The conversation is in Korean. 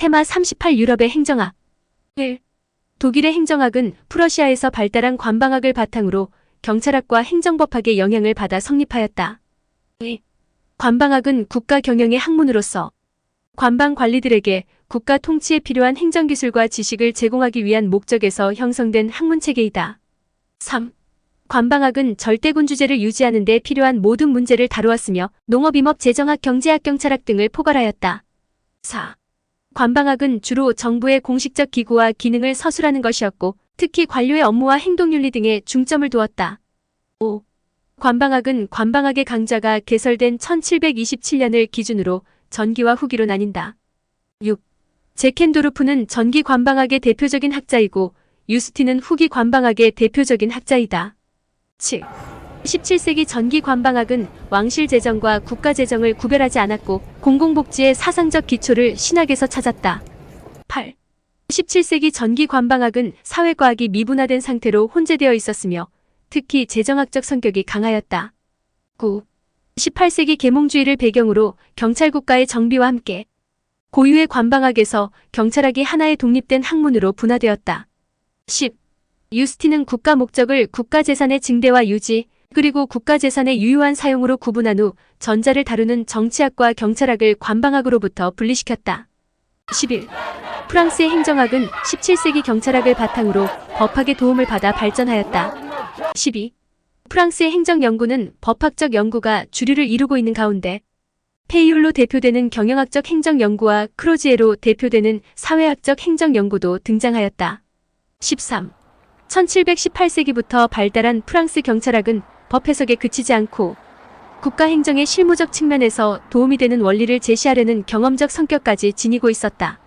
테마 38 유럽의 행정학 1. 독일의 행정학은 프러시아에서 발달한 관방학을 바탕으로 경찰학과 행정법학의 영향을 받아 성립하였다. 2. 관방학은 국가 경영의 학문으로서 관방 관리들에게 국가 통치에 필요한 행정기술과 지식을 제공하기 위한 목적에서 형성된 학문체계이다. 3. 관방학은 절대군 주제를 유지하는 데 필요한 모든 문제를 다루었으며 농업임업 재정학 경제학 경찰학 등을 포괄하였다. 4. 관방학은 주로 정부의 공식적 기구와 기능을 서술하는 것이었고 특히 관료의 업무와 행동윤리 등에 중점을 두었다. 5. 관방학은 관방학의 강자가 개설된 1727년을 기준으로 전기와 후기로 나뉜다. 6. 제켄도르프는 전기 관방학의 대표적인 학자이고 유스틴은 후기 관방학의 대표적인 학자이다. 7. 17세기 전기 관방학은 왕실 재정과 국가 재정을 구별하지 않았고 공공복지의 사상적 기초를 신학에서 찾았다. 8. 17세기 전기 관방학은 사회과학이 미분화된 상태로 혼재되어 있었으며 특히 재정학적 성격이 강하였다. 9. 18세기 계몽주의를 배경으로 경찰국가의 정비와 함께 고유의 관방학에서 경찰학이 하나의 독립된 학문으로 분화되었다. 10. 유스틴은 국가 목적을 국가재산의 증대와 유지, 그리고 국가재산의 유효한 사용으로 구분한 후 전자를 다루는 정치학과 경찰학을 관방학으로부터 분리시켰다. 11. 프랑스의 행정학은 17세기 경찰학을 바탕으로 법학의 도움을 받아 발전하였다. 12. 프랑스의 행정연구는 법학적 연구가 주류를 이루고 있는 가운데 페이율로 대표되는 경영학적 행정연구와 크로지에로 대표되는 사회학적 행정연구도 등장하였다. 13. 1718세기부터 발달한 프랑스 경찰학은 법 해석에 그치지 않고 국가 행정의 실무적 측면에서 도움이 되는 원리를 제시하려는 경험적 성격까지 지니고 있었다.